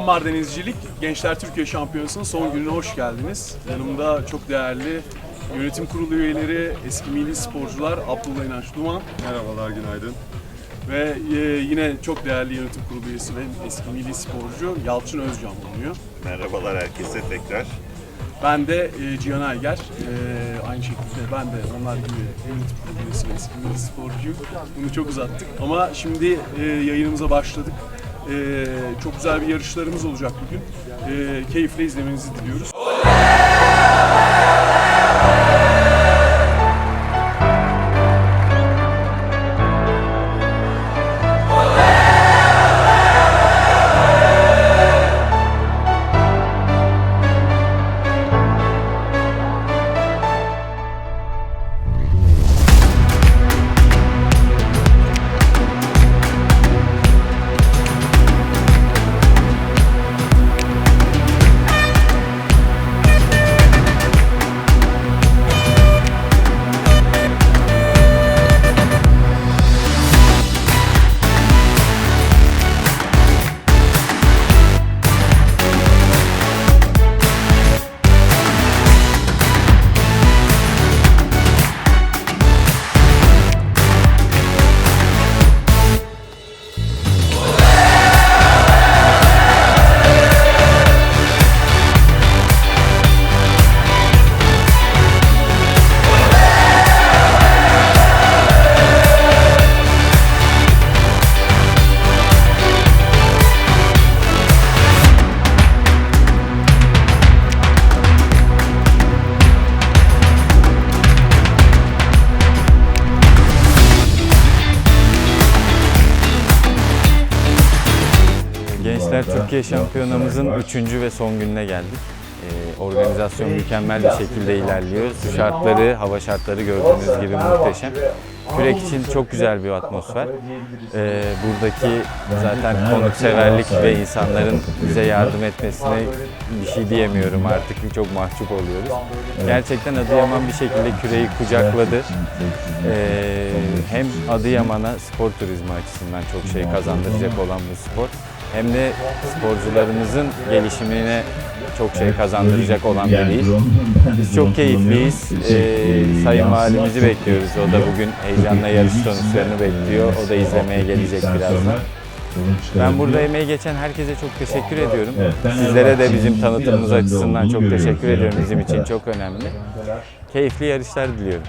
Sammar Denizcilik Gençler Türkiye Şampiyonası'nın son gününe hoş geldiniz. Yanımda çok değerli yönetim kurulu üyeleri, eski milli sporcular Abdullah İnanç Duman Merhabalar, günaydın. ve e, yine çok değerli yönetim kurulu üyesi ve eski milli sporcu Yalçın Özcan bulunuyor. Merhabalar herkese tekrar. Ben de e, Cihan Ayger. E, aynı şekilde ben de onlar gibi yönetim kurulu üyesi ve eski milli sporcuyum. Bunu çok uzattık ama şimdi e, yayınımıza başladık. E, çok güzel bir yarışlarımız olacak bugün. E, keyifle izlemenizi diliyoruz. Türkiye Şampiyonamızın 3. ve son gününe geldik. Ee, organizasyon mükemmel bir şekilde ilerliyor. Su şartları, hava şartları gördüğünüz gibi muhteşem. Kürek için çok güzel bir atmosfer. Ee, buradaki zaten konukseverlik ve insanların bize yardım etmesine bir şey diyemiyorum artık. Çok mahcup oluyoruz. Gerçekten Adıyaman bir şekilde küreyi kucakladı. Ee, hem Adıyaman'a spor turizmi açısından çok şey kazandıracak olan bu spor hem de sporcularımızın gelişimine çok şey kazandıracak olan bir değil. Biz çok keyifliyiz. Ee, Sayın Valimizi bekliyoruz. O da bugün heyecanla yarış sonuçlarını bekliyor. O da izlemeye gelecek birazdan. Ben burada emeği geçen herkese çok teşekkür ediyorum. Sizlere de bizim tanıtımımız açısından çok teşekkür ediyorum. Bizim için çok önemli. Keyifli yarışlar diliyorum.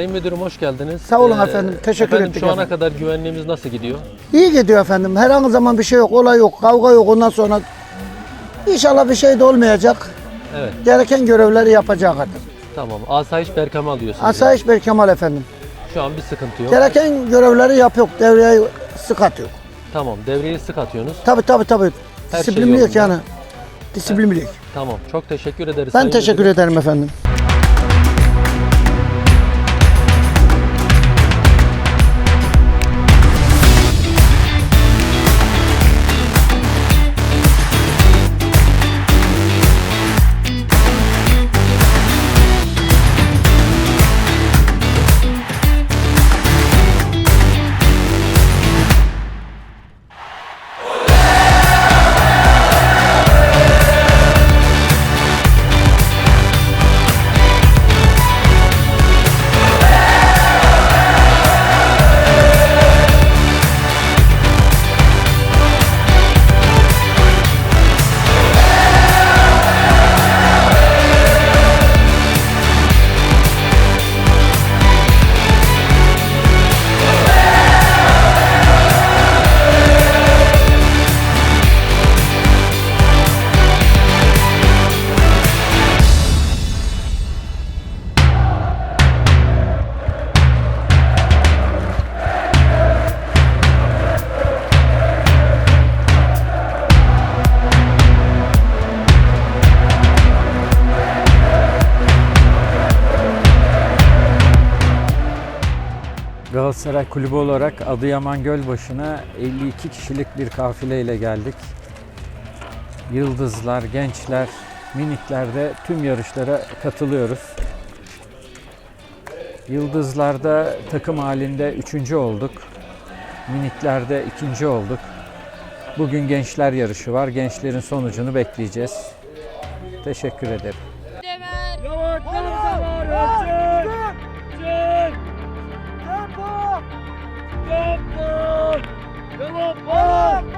Sayın Müdürüm hoş geldiniz. Sağ olun Ee, efendim, teşekkür efendim, ettik şu ana efendim. kadar güvenliğimiz nasıl gidiyor? İyi gidiyor efendim. Herhangi zaman bir şey yok, olay yok, kavga yok. Ondan sonra inşallah bir şey de olmayacak. Evet, Gereken görevleri yapacak artık. tamam. Asayiş Berkemal diyorsunuz. Asayiş Bey Kemal efendim. yani. Şu an bir sıkıntı yok. Gereken görevleri yapıyor. Devreye sıkat yok. Tamam, devreyi sık atıyorsunuz. Tabii tabii tabii. Her şey yolunda. yani. Disiplinliyik. Tamam, çok teşekkür ederiz. Ben Sayın teşekkür Müdürüm. ederim efendim. Galatasaray Kulübü olarak Adıyaman Gölbaşı'na 52 kişilik bir kafileyle geldik. Yıldızlar, gençler, miniklerde tüm yarışlara katılıyoruz. Yıldızlarda takım halinde üçüncü olduk. Miniklerde ikinci olduk. Bugün gençler yarışı var. Gençlerin sonucunu bekleyeceğiz. Teşekkür ederim. Haydi.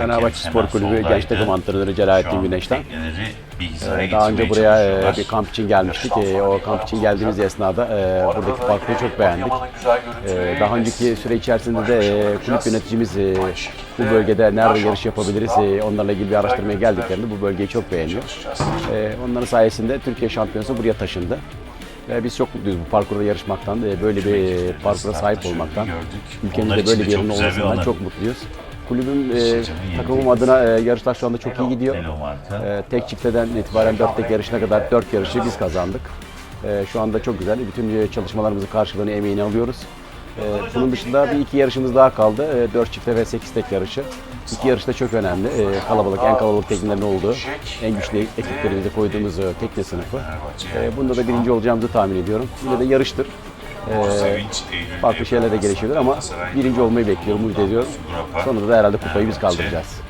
Fenerbahçe Spor Kulübü Genç Takım Antrenörü Celalettin Güneş'ten. Ee, Daha önce buraya e, bir kamp için gelmiştik. E, O kamp için geldiğimiz esnada e, buradaki parkuru çok beğendik. E, Daha önceki süre içerisinde de e, kulüp yöneticimiz e, bu bölgede nerede yarış yapabiliriz e, onlarla ilgili bir araştırmaya geldiklerinde bu bölgeyi çok beğeniyor. E, Onların sayesinde Türkiye Şampiyonası buraya taşındı. Ve biz çok mutluyuz bu parkurda yarışmaktan, böyle bir parkura sahip olmaktan. Ülkemizde böyle bir yerin olmasından çok mutluyuz. Kulübüm, e, takımım adına e, yarışlar şu anda çok iyi gidiyor. E, tek çifteden itibaren dört tek yarışına kadar dört yarışı biz kazandık. E, şu anda çok güzel. Bütün e, çalışmalarımızın karşılığını, emeğini alıyoruz. E, bunun dışında bir iki yarışımız daha kaldı. E, dört çifte ve sekiz tek yarışı. İki yarış da çok önemli. E, kalabalık, en kalabalık teknelerin olduğu, en güçlü ekiplerimizi koyduğumuz e, tekne sınıfı. E, bunda da birinci olacağımızı tahmin ediyorum. Yine de yarıştır. E, farklı şeyler de gelişebilir ama birinci olmayı bekliyorum, umut ediyorum. Sonunda da herhalde kupayı biz kaldıracağız.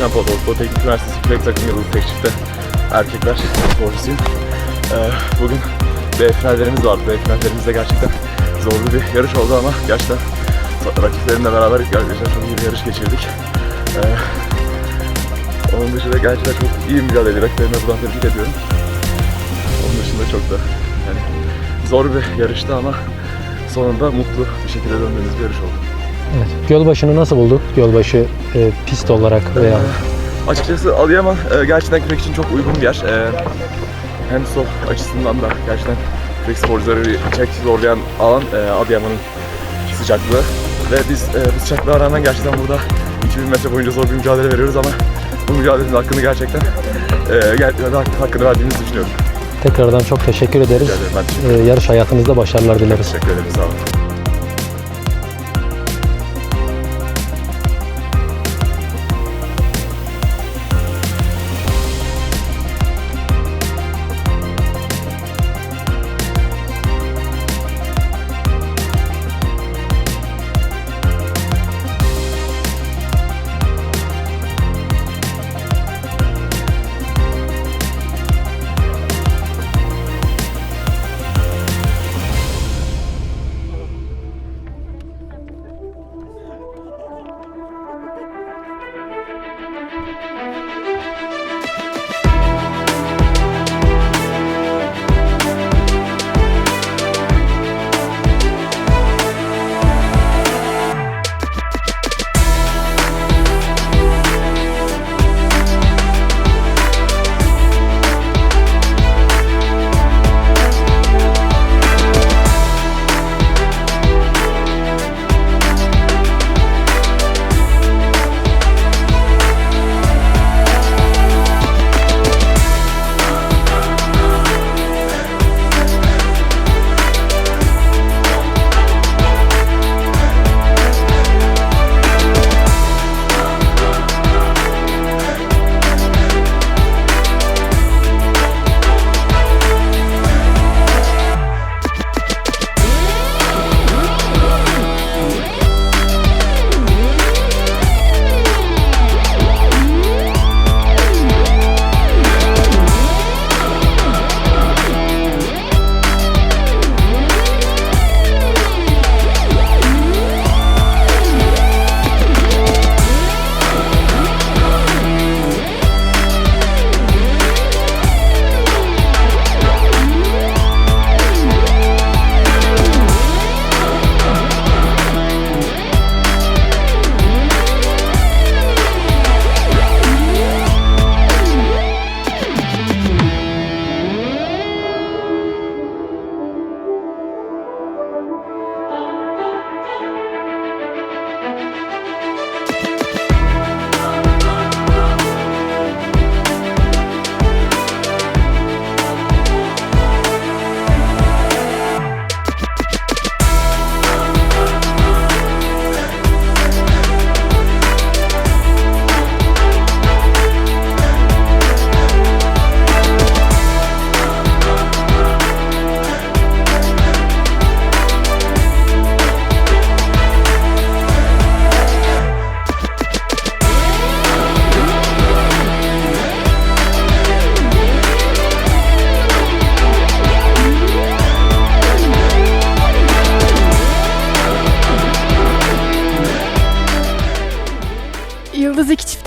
Nişan Podolfo Teknik Üniversitesi Kürek Takım Yıldız Tek Çift'te erkekler sporcusuyum. Ee, bugün B finallerimiz vardı. B finallerimizde gerçekten zorlu bir yarış oldu ama gerçekten rakiplerimle beraber gerçekten çok iyi bir yarış geçirdik. Ee, onun dışında gerçekten çok iyi mücadele ediyor. Rakiplerime buradan tebrik ediyorum. Onun dışında çok da yani zor bir yarıştı ama sonunda mutlu bir şekilde döndüğümüz bir yarış oldu. Evet. Gölbaşı'nı nasıl bulduk? Gölbaşı e, pist olarak veya Açıkçası Adıyaman e, gerçekten kürek için çok uygun bir yer. E, hem sol açısından da gerçekten kürek sporcuları çek zorlayan alan e, Adıyaman'ın sıcaklığı. Ve biz e, bu sıcaklığa rağmen gerçekten burada 2000 metre boyunca zor bir mücadele veriyoruz ama bu mücadelenin hakkını gerçekten e, hakkını verdiğimizi düşünüyorum. tekrardan çok teşekkür ederiz. Rica ederim, ben teşekkür ederim. E, yarış hayatınızda başarılar dileriz. Teşekkür ederim, sağ olun.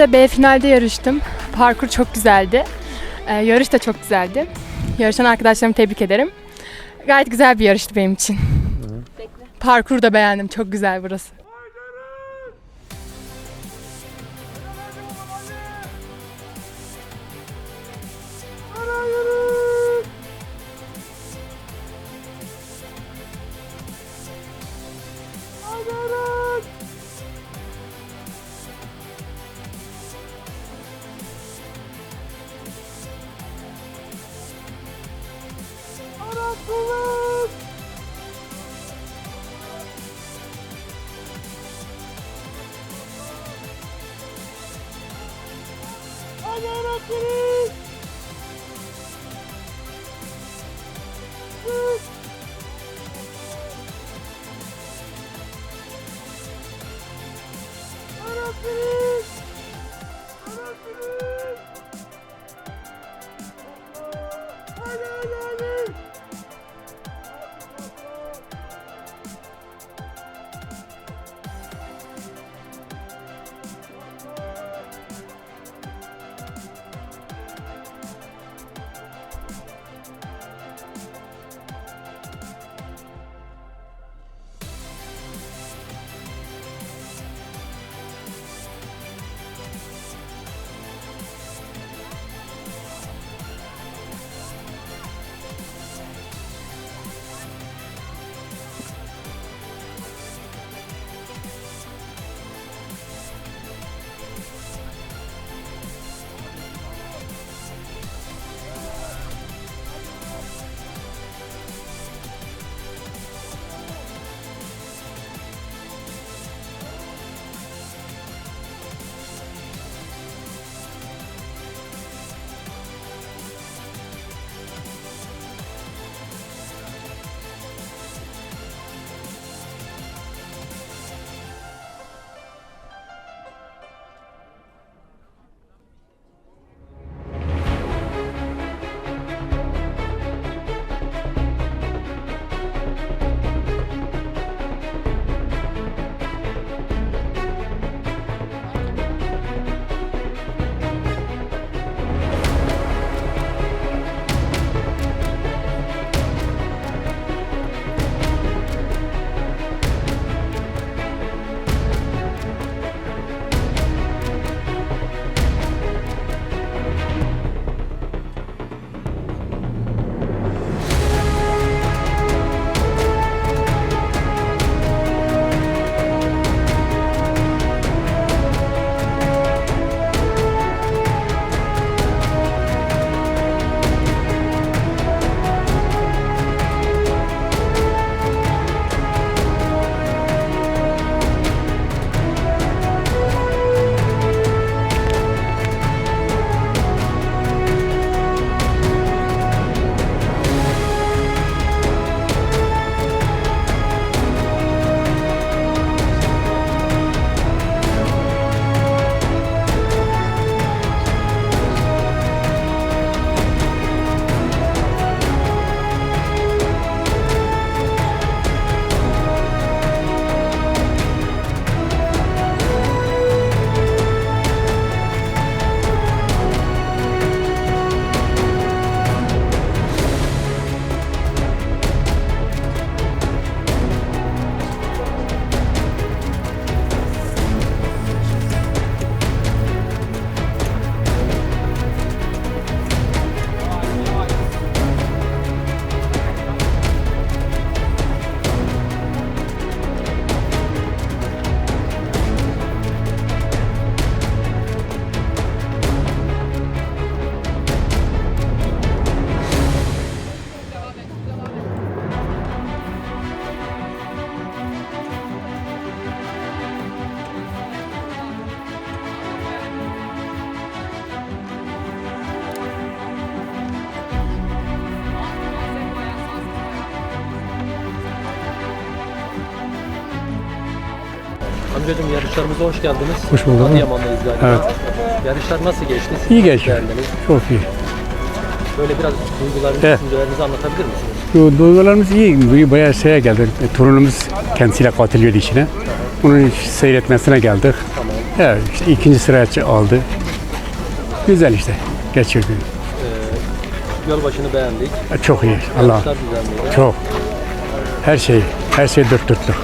Yıldız iki çifte B finalde yarıştım. Parkur çok güzeldi. Ee, yarış da çok güzeldi. Yarışan arkadaşlarımı tebrik ederim. Gayet güzel bir yarıştı benim için. Parkuru da beğendim. Çok güzel burası. Allah'ım yarabbim. Amcacığım yarışlarımıza hoş geldiniz. Hoş bulduk. Adıyaman'dayız galiba. Evet. Yarışlar nasıl geçti? Siz İyi geçti. değerlendiniz? Çok iyi. Böyle biraz duygularınızı, Evet. düşüncelerinizi anlatabilir misiniz? Du- Duygularımız iyi. Duygu bayağı şeye geldik. E, torunumuz kendisiyle katılıyordu içine. Onun seyretmesine geldik. Tamam. Evet, işte ikinci sıraya aldı. Güzel işte, geçirdi. Gölbaşı'nı beğendik. Çok iyi, Allah Yarışlar güzel miydi? çok. Her şey, her şey dört dörtlük.